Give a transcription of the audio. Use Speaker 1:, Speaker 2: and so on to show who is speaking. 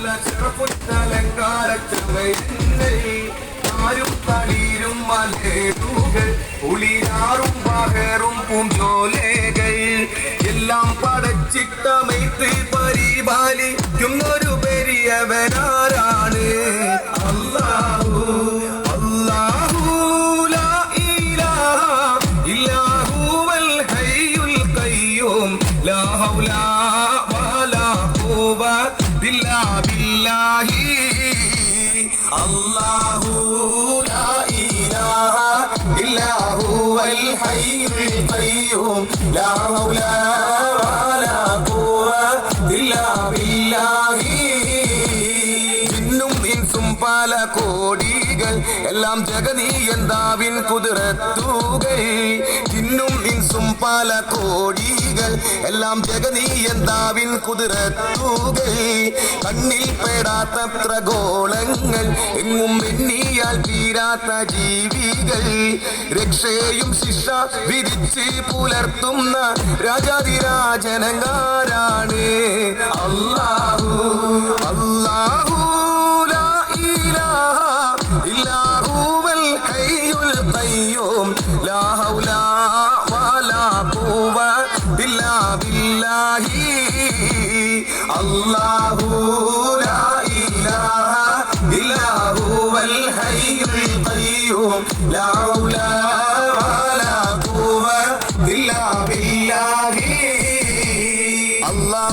Speaker 1: നല്ല ചെറുപ്പുത്തലങ്കാരച്ചവയങ്ങൾ ആരും തളീരും മലേറുകൾ ഉളിയാറും പകറും പൂഞ്ചോലേകൾ. എല്ലാം പടച്ചിട്ടമൈത്ത് പരിപാലിക്കുന്നൊരു പെരിയവനാരാണ്. അല്ലാഹു ബില്ലാഹി അല്ലാഹു ലാ ഇലാഹ ഇല്ലാ ഹുവൽ വലാ ഖുവത ജിന്നും ഇൻസും പല കോടികൾ. എല്ലാം ജഗനീയന്താവിൻ കുതിരത്തുകൾ. ജിന്നും ഇൻസും പല കോടികൾ. എല്ലാം ജഗനീയന്താവിൻ കുതിരത്തുകൾ കണ്ണിൽ പെടാത്തത്ര ഗോളങ്ങൾ എങ്ങും എണ്ണിയാൽ തീരാത്ത ജീവികൾ. രക്ഷയും ശിക്ഷ വിധിച്ച് പുലർത്തുന്ന രാജാതിരാജനങ്ങാരാണ്. അല്ലാഹു അല്ലാഹു ലാ ഇലാഹ ഇല്ലാ അല്ലാഹു ലാ ഇലാഹ ഇല്ലാ ഹുവൽ ഹയ്യുൽ ഖയ്യൂം. ലാ ഹൗല വലാ ഖുവത ഇല്ലാ ബില്ലാഹി. അല്ലാ